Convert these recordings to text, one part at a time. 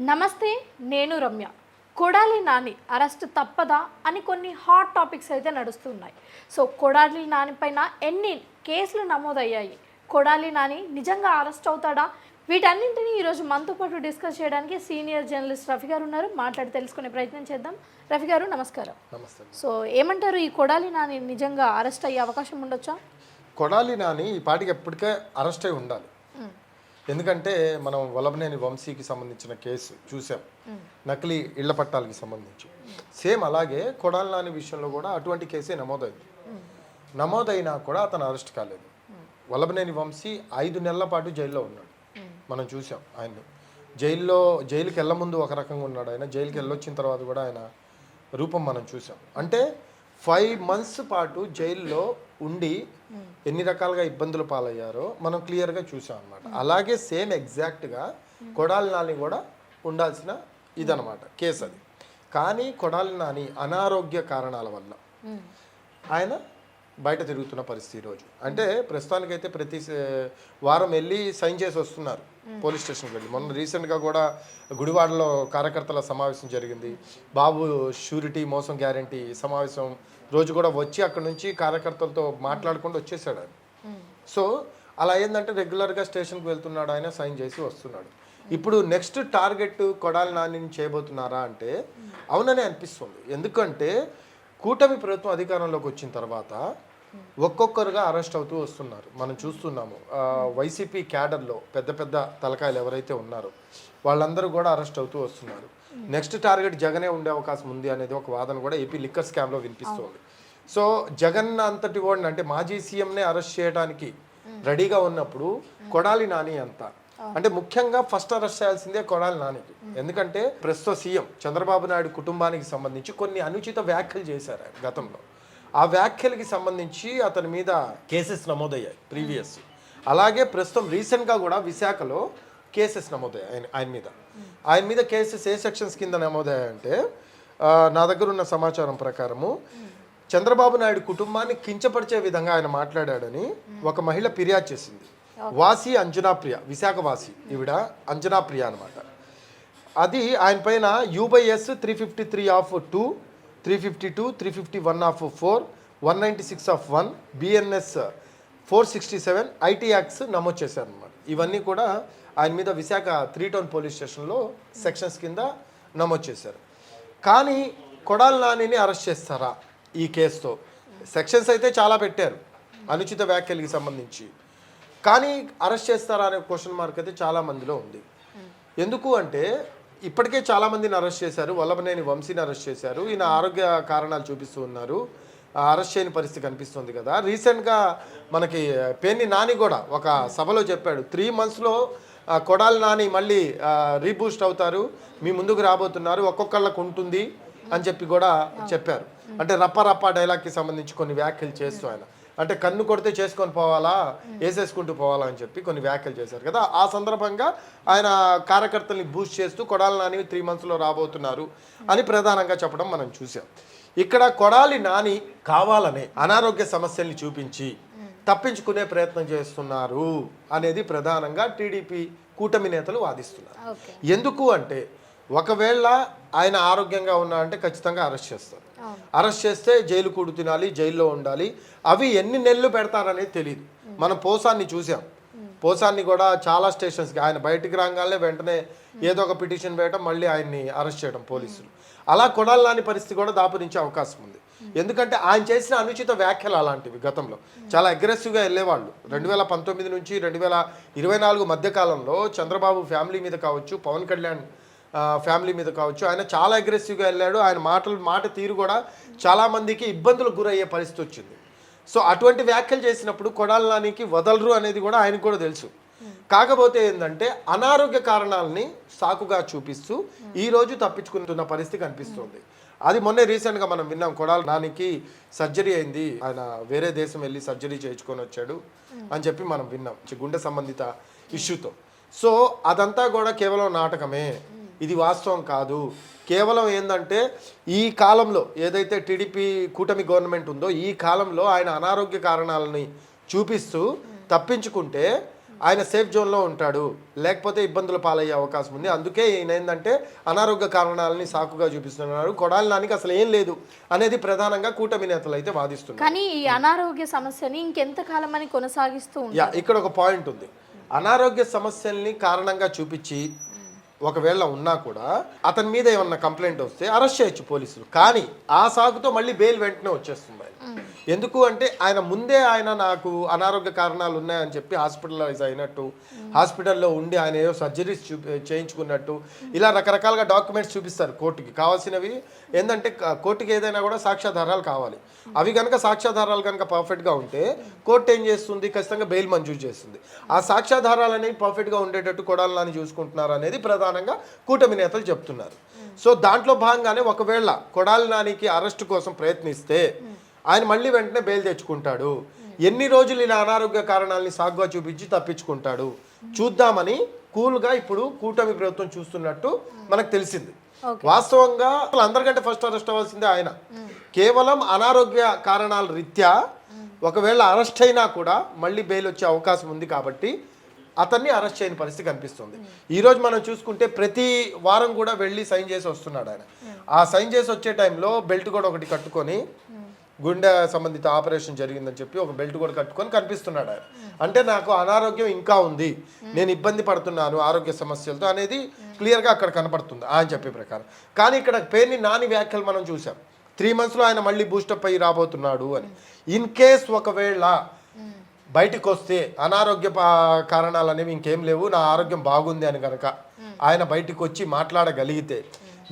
నమస్తే నేను రమ్య. కొడాలి నాని అరెస్ట్ తప్పదా అని కొన్ని హాట్ టాపిక్స్ అయితే నడుస్తున్నాయి. సో కొడాలి నాని పైన ఎన్ని కేసులు నమోదయ్యాయి? కొడాలి నాని నిజంగా అరెస్ట్ అవుతాడా? వీటన్నింటినీ ఈరోజు మనతో పాటు డిస్కస్ చేయడానికి సీనియర్ జర్నలిస్ట్ రఫీ గారు ఉన్నారు. మాట్లాడి తెలుసుకునే ప్రయత్నం చేద్దాం. రఫీ గారు నమస్కారం. సో ఏమంటారు ఈ కొడాలి నాని నిజంగా అరెస్ట్ అయ్యే అవకాశం ఉండొచ్చా? కొడాలి నాని ఈ పాటికి ఎప్పటికే అరెస్ట్ అయి ఉండాలి. ఎందుకంటే మనం వలభనేని వంశీకి సంబంధించిన కేసు చూసాం. నకిలీ ఇళ్ళ పట్టాలకి సంబంధించి. సేమ్ అలాగే కొడాలి నాని విషయంలో కూడా అటువంటి కేసే నమోదైంది. నమోదైనా కూడా అతను అరెస్ట్ కాలేదు. వల్లభనేని వంశీ ఐదు నెలల పాటు జైల్లో ఉన్నాడు. మనం చూసాం ఆయన్ని. జైల్లో జైలుకి వెళ్ళ ముందు ఒక రకంగా ఉన్నాడు ఆయన. జైలుకి వెళ్ళొచ్చిన తర్వాత కూడా ఆయన రూపం మనం చూసాం. అంటే ఫైవ్ మంత్స్ పాటు జైల్లో ఉండి ఎన్ని రకాలుగా ఇబ్బందులు పాలయ్యారో మనం క్లియర్గా చూసాం అనమాట అలాగే సేమ్ ఎగ్జాక్ట్గా కొడాలి నాని కూడా ఉండాల్సిన ఇదనమాట కేసు అది. కానీ కొడాలి నాని అనారోగ్య కారణాల వల్ల ఆయన బయట తిరుగుతున్న పరిస్థితి ఈరోజు. అంటే ప్రస్తుతానికైతే ప్రతి వారం వెళ్ళి సైన్ చేసి వస్తున్నారు పోలీస్ స్టేషన్కి వెళ్ళి. మొన్న రీసెంట్గా కూడా గుడివాడలో కార్యకర్తల సమావేశం జరిగింది. బాబు షూరిటీ మోసం గ్యారంటీ సమావేశం రోజు కూడా వచ్చి అక్కడ నుంచి కార్యకర్తలతో మాట్లాడుకుంటూ వచ్చేసాడు ఆయన. సో అలా ఏంటంటే రెగ్యులర్గా స్టేషన్కి వెళ్తున్నాడు ఆయన సైన్ చేసి వస్తున్నాడు. ఇప్పుడు నెక్స్ట్ టార్గెట్ కొడాలి నానిని చేయబోతున్నారా అంటే అవునని అనిపిస్తుంది. ఎందుకంటే కూటమి ప్రభుత్వం అధికారంలోకి వచ్చిన తర్వాత ఒక్కొక్కరుగా అరెస్ట్ అవుతూ వస్తున్నారు. మనం చూస్తున్నాము. వైసీపీ క్యాడర్లో పెద్ద పెద్ద తలకాయలు ఎవరైతే ఉన్నారో వాళ్ళందరూ కూడా అరెస్ట్ అవుతూ వస్తున్నారు. నెక్స్ట్ టార్గెట్ జగనే ఉండే అవకాశం ఉంది అనేది ఒక వాదన కూడా ఏపీ లిక్కర్ స్కామ్లో వినిపిస్తోంది. సో జగన్ అంతటి వాడిని అంటే మాజీ సీఎంనే అరెస్ట్ చేయడానికి రెడీగా ఉన్నప్పుడు కొడాలి నాని అంత. అంటే ముఖ్యంగా ఫస్ట్ అరెస్ట్ చేయాల్సిందే కొడాలి నానికి ఎందుకంటే ప్రస్తుత సీఎం చంద్రబాబు నాయుడు కుటుంబానికి సంబంధించి కొన్ని అనుచిత వ్యాఖ్యలు చేశారు గతంలో. ఆ వ్యాఖ్యలకి సంబంధించి అతని మీద కేసెస్ నమోదయ్యాయి ప్రీవియస్. అలాగే ప్రస్తుతం రీసెంట్గా కూడా విశాఖలో కేసెస్ నమోదయ్యాయి ఆయన ఆయన మీద. ఆయన మీద కేసెస్ ఏ సెక్షన్స్ కింద నమోదయ్యాయంటే నా దగ్గర ఉన్న సమాచారం ప్రకారము చంద్రబాబు నాయుడు కుటుంబాన్ని కించపరిచే విధంగా ఆయన మాట్లాడాడని ఒక మహిళ ఫిర్యాదు చేసింది. వాసి అంజనాప్రియ విశాఖ వాసి ఈవిడ అంజనాప్రియ అనమాట అది ఆయన పైన U by S three fifty three of two three fifty two three fifty one of four one ninety six of one BNS four sixty seven IT acts నమోదు చేశారనమాట ఇవన్నీ కూడా ఆయన మీద విశాఖ త్రీ టౌన్ పోలీస్ స్టేషన్లో సెక్షన్స్ కింద నమోదు చేశారు. కానీ కొడాల నానిని అరెస్ట్ చేస్తారా ఈ కేసుతో? సెక్షన్స్ అయితే చాలా పెట్టారు అనుచిత వ్యాఖ్యలకి సంబంధించి. కానీ అరెస్ట్ చేస్తారా అనే క్వశ్చన్ మార్క్ అయితే చాలా మందిలో ఉంది. ఎందుకు అంటే ఇప్పటికే చాలామందిని అరెస్ట్ చేశారు వల్లభనేని వంశీని అరెస్ట్ చేశారు ఈయన ఆరోగ్య కారణాలు చూపిస్తూ ఉన్నారు ఆ అరెస్ట్ చేయని పరిస్థితి కనిపిస్తుంది కదా. రీసెంట్గా మనకి పేర్ని నాని కూడా ఒక సభలో చెప్పాడు త్రీ మంత్స్లో కొడాలి నాని మళ్ళీ రీబూస్ట్ అవుతారు. మీ ముందుకు రాబోతున్నారు. ఒక్కొక్కళ్ళకు ఉంటుంది అని చెప్పి కూడా చెప్పారు. అంటే రప్ప రప్ప డైలాగ్కి సంబంధించి కొన్ని వ్యాఖ్యలు చేస్తూ ఆయన. అంటే కన్ను కొడితే చేసుకొని పోవాలా వేసేసుకుంటూ పోవాలా అని చెప్పి కొన్ని వ్యాఖ్యలు చేశారు కదా. ఆ సందర్భంగా ఆయన కార్యకర్తల్ని బూస్ట్ చేస్తూ కొడాలి నాని త్రీ మంత్స్లో రాబోతున్నారు అని ప్రధానంగా చెప్పడం మనం చూసాం ఇక్కడ కొడాలి నాని కావాలనే అనారోగ్య సమస్యల్ని చూపించి తప్పించుకునే ప్రయత్నం చేస్తున్నారు అనేది ప్రధానంగా టీడీపీ కూటమి నేతలు వాదిస్తున్నారు. ఎందుకు అంటే ఒకవేళ ఆయన ఆరోగ్యంగా ఉన్నా అంటే ఖచ్చితంగా అరెస్ట్ చేస్తారు. అరెస్ట్ చేస్తే జైలు కూడు తినాలి జైల్లో ఉండాలి. అవి ఎన్ని నెలలు పెడతారనేది తెలియదు మనం పోసాన్ని చూసాం. పోసాన్ని కూడా చాలా స్టేషన్స్కి ఆయన బయటికి రాగానే వెంటనే ఏదో ఒక పిటిషన్ వేయడం మళ్ళీ ఆయన్ని అరెస్ట్ చేయడం పోలీసులు. అలా కొడాలని పరిస్థితి కూడా దాపురించే అవకాశం ఉంది. ఎందుకంటే ఆయన చేసిన అనుచిత వ్యాఖ్యలు అలాంటివి గతంలో. చాలా అగ్రెసివ్గా వెళ్ళేవాళ్ళు. రెండు వేల పంతొమ్మిది నుంచి రెండు వేల ఇరవై నాలుగు మధ్యకాలంలో చంద్రబాబు ఫ్యామిలీ మీద కావచ్చు పవన్ కళ్యాణ్ ఫ్యామిలీ మీద కావచ్చు ఆయన చాలా అగ్రెసివ్గా వెళ్ళాడు. ఆయన మాటలు మాట తీరు కూడా చాలామందికి ఇబ్బందులకు గురయ్యే పరిస్థితి వచ్చింది. సో అటువంటి వ్యాఖ్యలు చేసినప్పుడు కొడాలనానికి వదలరు అనేది కూడా ఆయనకు కూడా తెలుసు. కాకపోతే ఏంటంటే అనారోగ్య కారణాలని సాకుగా చూపిస్తూ ఈ రోజు తప్పించుకుంటున్న పరిస్థితి కనిపిస్తుంది. అది మొన్నే రీసెంట్గా మనం విన్నాం కొడాల నానికి సర్జరీ అయింది ఆయన వేరే దేశం వెళ్ళి సర్జరీ చేయించుకొని వచ్చాడు అని చెప్పి మనం విన్నాం గుండె సంబంధిత ఇష్యూతో. సో అదంతా కూడా కేవలం నాటకమే. ఇది వాస్తవం కాదు. కేవలం ఏంటంటే ఈ కాలంలో ఏదైతే టీడీపీ కూటమి గవర్నమెంట్ ఉందో ఈ కాలంలో ఆయన అనారోగ్య కారణాలని చూపిస్తూ తప్పించుకుంటే ఆయన సేఫ్ జోన్లో ఉంటాడు. లేకపోతే ఇబ్బందుల పాలయ్యే అవకాశం ఉంది. అందుకే ఈయన ఏంటంటే అనారోగ్య కారణాలని సాకుగా చూపిస్తున్నారు కొడాలి నానికి అసలు ఏం లేదు అనేది ప్రధానంగా కూటమి నేతలు అయితే వాదిస్తున్నారు. కానీ ఈ అనారోగ్య సమస్యని ఇంకెంతకాలం అని కొనసాగిస్తూ యా ఇక్కడ ఒక పాయింట్ ఉంది. అనారోగ్య సమస్యల్ని కారణంగా చూపించి ఒకవేళ ఉన్నా కూడా అతని మీద ఏమన్నా కంప్లైంట్ వస్తే అరెస్ట్ చేయొచ్చు పోలీసులు. కానీ ఆ సాగుతో మళ్ళీ బెయిల్ వెంటనే వచ్చేస్తుంది ఎందుకు అంటే ఆయన ముందే ఆయన నాకు అనారోగ్య కారణాలు ఉన్నాయని చెప్పి హాస్పిటలైజ్ అయినట్టు హాస్పిటల్లో ఉండి ఆయన ఏదో సర్జరీస్ చూ చేయించుకున్నట్టు ఇలా రకరకాలుగా డాక్యుమెంట్స్ చూపిస్తారు కోర్టుకి. కావాల్సినవి ఏంటంటే కోర్టుకి ఏదైనా కూడా సాక్ష్యాధారాలు కావాలి. అవి కనుక సాక్ష్యాధారాలు కనుక పర్ఫెక్ట్గా ఉంటే కోర్టు ఏం చేస్తుంది? ఖచ్చితంగా బెయిల్ మంజూరు చేస్తుంది. ఆ సాక్ష్యాధారాలు అనేవి పర్ఫెక్ట్గా ఉండేటట్టు కొడాలని చూసుకుంటున్నారు అనేది ప్రధానంగా కూటమి నేతలు చెప్తున్నారు. సో దాంట్లో భాగంగానే ఒకవేళ కొడాలి నానికి అరెస్ట్ కోసం ప్రయత్నిస్తే ఆయన మళ్ళీ వెంటనే బెయిల్ తెచ్చుకుంటాడు. ఎన్ని రోజులు ఇలా అనారోగ్య కారణాలని సాగుగా చూపించి తప్పించుకుంటాడు. చూద్దామని కూల్గా ఇప్పుడు కూటమి ప్రభుత్వం చూస్తున్నట్టు మనకు తెలిసింది. వాస్తవంగా అసలు అందరికంటే ఫస్ట్ అరెస్ట్ అవ్వాల్సిందే ఆయన. కేవలం అనారోగ్య కారణాల రీత్యా ఒకవేళ అరెస్ట్ అయినా కూడా మళ్ళీ బెయిల్ వచ్చే అవకాశం ఉంది కాబట్టి అతన్ని అరెస్ట్ చేయని పరిస్థితి కనిపిస్తుంది. ఈ రోజు మనం చూసుకుంటే ప్రతి వారం కూడా వెళ్ళి సైన్ చేసి వస్తున్నాడు ఆయన. ఆ సైన్ చేసి వచ్చే టైంలో బెల్ట్ కూడా ఒకటి కట్టుకొని గుండె సంబంధిత ఆపరేషన్ జరిగిందని చెప్పి ఒక బెల్ట్ కూడా కట్టుకొని కనిపిస్తున్నాడు ఆయన. అంటే నాకు అనారోగ్యం ఇంకా ఉంది. నేను ఇబ్బంది పడుతున్నాను ఆరోగ్య సమస్యలతో అనేది క్లియర్గా అక్కడ కనపడుతుంది ఆయన చెప్పే ప్రకారం. కానీ ఇక్కడ పేరుని నాని వ్యాఖ్యలు మనం చూసాం త్రీ మంత్స్లో ఆయన మళ్ళీ బూస్టప్ అయ్యి రాబోతున్నాడు అని. ఇన్ కేస్ ఒకవేళ బయటకు వస్తే అనారోగ్య కారణాలు అనేవి ఇంకేం లేవు. నా ఆరోగ్యం బాగుంది అని కనుక ఆయన బయటికి వచ్చి మాట్లాడగలిగితే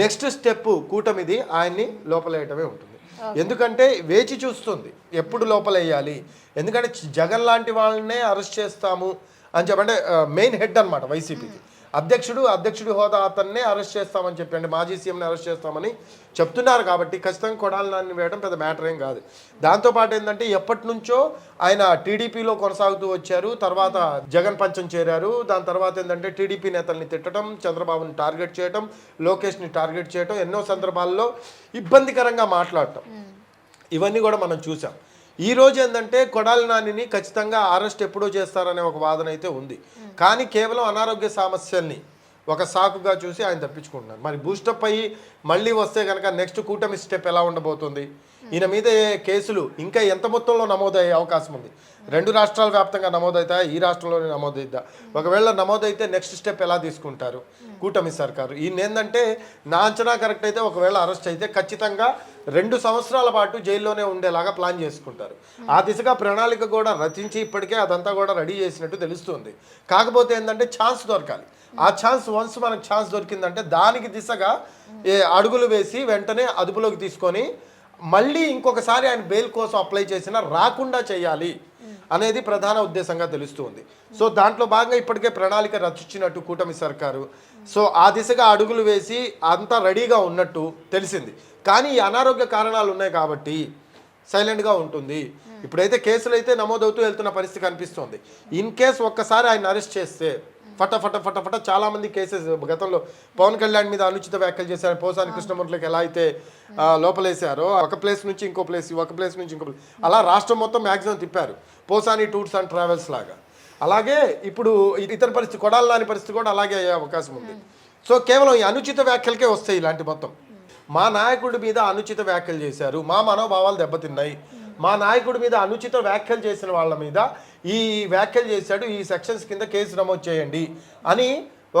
నెక్స్ట్ స్టెప్ కూటమిది ఆయన్ని లోపలేయటమే ఉంటుంది. ఎందుకంటే వేచి చూస్తుంది. ఎప్పుడు లోపలేయాలి? ఎందుకంటే జగన్ లాంటి వాళ్ళనే అరెస్ట్ చేస్తాము. అని చెప్పంటే మెయిన్ హెడ్ అన్నమాట వైసీపీకి అధ్యక్షుడు అధ్యక్షుడి హోదా అతన్నే అరెస్ట్ చేస్తామని చెప్పి అంటే మాజీ సీఎంని అరెస్ట్ చేస్తామని చెప్తున్నారు కాబట్టి ఖచ్చితంగా కొడాలి నాన్ని వేయడం పెద్ద మ్యాటర్ ఏం కాదు. దాంతోపాటు ఏంటంటే ఎప్పటి నుంచో ఆయన టీడీపీలో కొనసాగుతూ వచ్చారు తర్వాత జగన్ పంచం చేరారు దాని తర్వాత ఏంటంటే టీడీపీ నేతల్ని తిట్టడం చంద్రబాబుని టార్గెట్ చేయడం లోకేష్ని టార్గెట్ చేయడం ఎన్నో సందర్భాల్లో ఇబ్బందికరంగా మాట్లాడటం. ఇవన్నీ కూడా మనం చూసాం. ఈ రోజు ఏంటంటే కొడాలి నానిని ఖచ్చితంగా అరెస్ట్ ఎప్పుడో చేస్తారనే ఒక వాదన అయితే ఉంది. కానీ కేవలం అనారోగ్య సమస్యల్ని ఒక సాకుగా చూసి ఆయన తప్పించుకుంటున్నారు. మరి బూస్టప్ అయ్యి మళ్ళీ వస్తే కనుక నెక్స్ట్ కూటమి స్టెప్ ఎలా ఉండబోతుంది? ఈయన మీద కేసులు ఇంకా ఎంత మొత్తంలో నమోదయ్యే అవకాశం ఉంది? రెండు రాష్ట్రాల వ్యాప్తంగా నమోదవుతా ఈ రాష్ట్రంలోనే నమోదైద్దా? ఒకవేళ నమోదైతే నెక్స్ట్ స్టెప్ ఎలా తీసుకుంటారు? కూటమి సర్కారు. ఈయన ఏంటంటే నా అంచనా కరెక్ట్ అయితే ఒకవేళ అరెస్ట్ అయితే ఖచ్చితంగా రెండు సంవత్సరాల పాటు జైల్లోనే ఉండేలాగా ప్లాన్ చేసుకుంటారు. ఆ దిశగా ప్రణాళిక కూడా రచించి ఇప్పటికే అదంతా కూడా రెడీ చేసినట్టు తెలుస్తుంది. కాకపోతే ఏంటంటే ఛాన్స్ దొరకాలి. ఆ ఛాన్స్ వన్స్ మనకు ఛాన్స్ దొరికిందంటే దానికి దిశగా ఏ అడుగులు వేసి వెంటనే అదుపులోకి తీసుకొని మళ్ళీ ఇంకొకసారి ఆయన బెయిల్ కోసం అప్లై చేసినా రాకుండా చేయాలి అనేది ప్రధాన ఉద్దేశంగా తెలుస్తుంది. సో దాంట్లో భాగంగా ఇప్పటికే ప్రణాళిక రచించినట్టు కూటమి సర్కారు. సో ఆ దిశగా అడుగులు వేసి అంతా రెడీగా ఉన్నట్టు తెలిసింది. కానీ ఈ అనారోగ్య కారణాలు ఉన్నాయి కాబట్టి సైలెంట్గా ఉంటుంది. ఇప్పుడైతే కేసులు అయితే నమోదవుతూ వెళ్తున్న పరిస్థితి కనిపిస్తోంది. ఇన్ కేస్ ఒక్కసారి ఆయన అరెస్ట్ చేస్తే ఫట ఫట ఫట ఫట చాలా మంది కేసెస్ గతంలో పవన్ కళ్యాణ్ మీద అనుచిత వ్యాఖ్యలు చేశారు. పోసాని కృష్ణమూర్తికి ఎలా అయితే లోపలేశారో ఒక ప్లేస్ నుంచి ఇంకో ప్లేస్ ఒక ప్లేస్ నుంచి ఇంకో ప్లేస్ అలా రాష్ట్రం మొత్తం మ్యాక్సిమం తిప్పారు. పోసాని టూర్స్ అండ్ ట్రావెల్స్ లాగా. అలాగే ఇప్పుడు ఇతర పరిస్థితి కొడాలని పరిస్థితి కూడా అలాగే అయ్యే అవకాశం ఉంది. సో కేవలం ఈ అనుచిత వ్యాఖ్యలకే వస్తాయి ఇలాంటి మొత్తం. మా నాయకుడి మీద అనుచిత వ్యాఖ్యలు చేశారు మా మనోభావాలు దెబ్బతిన్నాయి మా నాయకుడి మీద అనుచిత వ్యాఖ్యలు చేసిన వాళ్ళ మీద ఈ వ్యాఖ్యలు చేశాడు ఈ సెక్షన్స్ కింద కేసు నమోదు చేయండి అని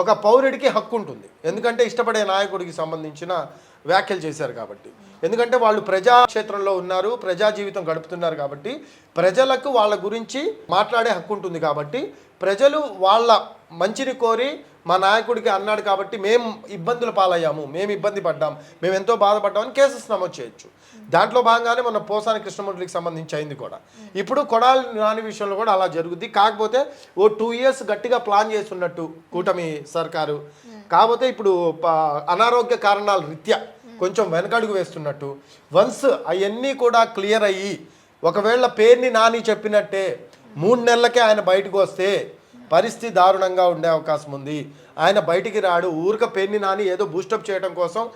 ఒక పౌరుడికి హక్కు ఉంటుంది. ఎందుకంటే ఇష్టపడే నాయకుడికి సంబంధించిన వ్యాఖ్యలు చేశారు కాబట్టి. ఎందుకంటే వాళ్ళు ప్రజాక్షేత్రంలో ఉన్నారు ప్రజా జీవితం గడుపుతున్నారు కాబట్టి ప్రజలకు వాళ్ళ గురించి మాట్లాడే హక్కు ఉంటుంది కాబట్టి ప్రజలు వాళ్ళ మంచిని కోరి మా నాయకుడికి అన్నాడు కాబట్టి మేము ఇబ్బందుల పాలయ్యాము మేము ఇబ్బంది పడ్డాం మేము ఎంతో బాధపడ్డామని కేసెస్ నమోదు చేయొచ్చు. దాంట్లో భాగంగానే మన పోసాని కృష్ణమూర్తికి సంబంధించి అయింది కూడా. ఇప్పుడు కొడాలి నాని విషయంలో కూడా అలా జరుగుద్ది. కాకపోతే ఓ టూ ఇయర్స్ గట్టిగా ప్లాన్ చేస్తున్నట్టు కూటమి సర్కారు. కాకపోతే ఇప్పుడు అనారోగ్య కారణాల రీత్యా కొంచెం వెనకడుగు వేస్తున్నట్టు. వన్స్ అవన్నీ కూడా క్లియర్ అయ్యి ఒకవేళ పేరుని నాని చెప్పినట్టే మూడు నెలలకే ఆయన బయటకు వస్తే పరిస్థితి దారుణంగా ఉండే అవకాశం ఉంది. ఆయన బయటికి రాడు. ఊరిక పెన్ని నాని ఏదో బూస్టప్ చేయడం కోసం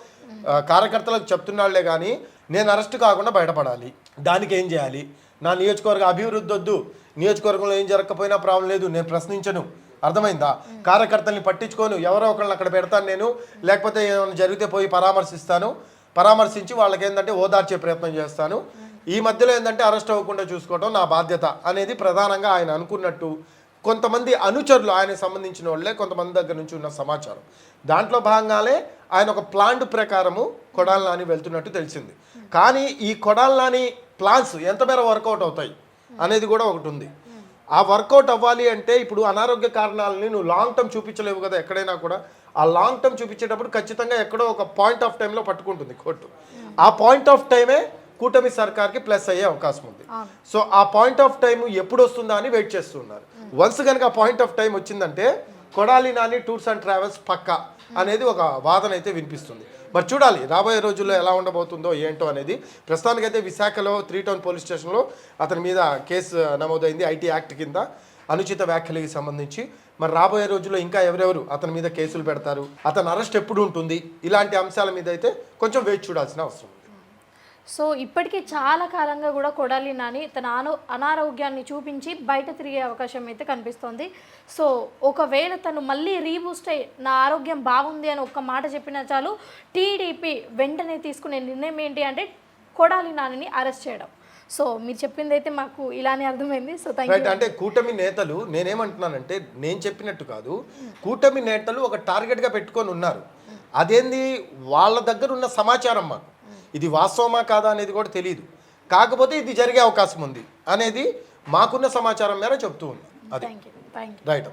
కార్యకర్తలకు చెప్తున్నాళ్ళే కానీ నేను అరెస్ట్ కాకుండా బయటపడాలి. దానికి ఏం చేయాలి? నా నియోజకవర్గ అభివృద్ధి వద్దు. నియోజకవర్గంలో ఏం జరగకపోయినా ప్రాబ్లం లేదు. నేను ప్రశ్నించను. అర్థమైందా? కార్యకర్తల్ని పట్టించుకోను. ఎవరో ఒకళ్ళని అక్కడ పెడతాను నేను. లేకపోతే ఏమైనా జరిగితే పోయి పరామర్శిస్తాను. పరామర్శించి వాళ్ళకి ఏంటంటే ఓదార్చే ప్రయత్నం చేస్తాను. ఈ మధ్యలో ఏంటంటే అరెస్ట్ అవ్వకుండా చూసుకోవడం నా బాధ్యత అనేది ప్రధానంగా ఆయన అనుకున్నట్టు కొంతమంది అనుచరులు ఆయనకు సంబంధించిన వాళ్ళే కొంతమంది దగ్గర నుంచి ఉన్న సమాచారం. దాంట్లో భాగంగానే ఆయన ఒక ప్లాంట్ ప్రకారము కొడాల నాని వెళ్తున్నట్టు తెలిసింది. కానీ ఈ కొడాల నాని ప్లాన్స్ ఎంత మేర వర్కౌట్ అవుతాయి అనేది కూడా ఒకటి ఉంది. ఆ వర్కౌట్ అవ్వాలి అంటే ఇప్పుడు అనారోగ్య కారణాలని నువ్వు లాంగ్ టర్మ్ చూపించలేవు కదా ఎక్కడైనా కూడా. ఆ లాంగ్ టర్మ్ చూపించేటప్పుడు ఖచ్చితంగా ఎక్కడో ఒక పాయింట్ ఆఫ్ టైంలో పట్టుకుంటుంది కోర్టు. ఆ పాయింట్ ఆఫ్ టైమే కూటమి సర్కార్కి ప్లస్ అయ్యే అవకాశం ఉంది. సో ఆ పాయింట్ ఆఫ్ టైం ఎప్పుడు వస్తుందా అని వెయిట్ చేస్తున్నారు. వన్స్ కనుక ఆ పాయింట్ ఆఫ్ టైం వచ్చిందంటే Kodali Nani tours and travels పక్క అనేది ఒక వాదన అయితే వినిపిస్తుంది. మరి చూడాలి రాబోయే రోజుల్లో ఎలా ఉండబోతుందో ఏంటో అనేది. ప్రస్తుతానికైతే విశాఖలో త్రీ టౌన్ పోలీస్ స్టేషన్లో అతని మీద కేసు నమోదైంది ఐటీ యాక్ట్ కింద. అనుచిత వ్యాఖ్యలకి సంబంధించి. మరి రాబోయే రోజుల్లో ఇంకా ఎవరెవరు అతని మీద కేసులు పెడతారు? అతని అరెస్ట్ ఎప్పుడు ఉంటుంది? ఇలాంటి అంశాల మీద అయితే కొంచెం వేచి చూడాల్సిన అవసరం సో ఇప్పటికీ చాలా కాలంగా కూడా కొడాలి నాని తన అను అనారోగ్యాన్ని చూపించి బయట తిరిగే అవకాశం అయితే కనిపిస్తోంది. సో ఒకవేళ తను మళ్ళీ రీబూస్ట్ అయ్యి నా ఆరోగ్యం బాగుంది అని ఒక్క మాట చెప్పినా చాలు టీడీపీ వెంటనే తీసుకునే నిర్ణయం ఏంటి అంటే కొడాలి నానిని అరెస్ట్ చేయడం. సో మీరు చెప్పింది అయితే మాకు ఇలానే అర్థమైంది. సో రైట్ అంటే కూటమి నేతలు నేనేమంటున్నానంటే నేను చెప్పినట్టు కాదు కూటమి నేతలు ఒక టార్గెట్గా పెట్టుకొని ఉన్నారు. అదేంది? వాళ్ళ దగ్గర ఉన్న సమాచారం మాకు. ఇది వాస్తవమా కాదా అనేది కూడా తెలియదు కాకపోతే ఇది జరిగే అవకాశం ఉంది. అనేది మాకున్న సమాచారం మేర చెప్తూ ఉంది అది. రైట్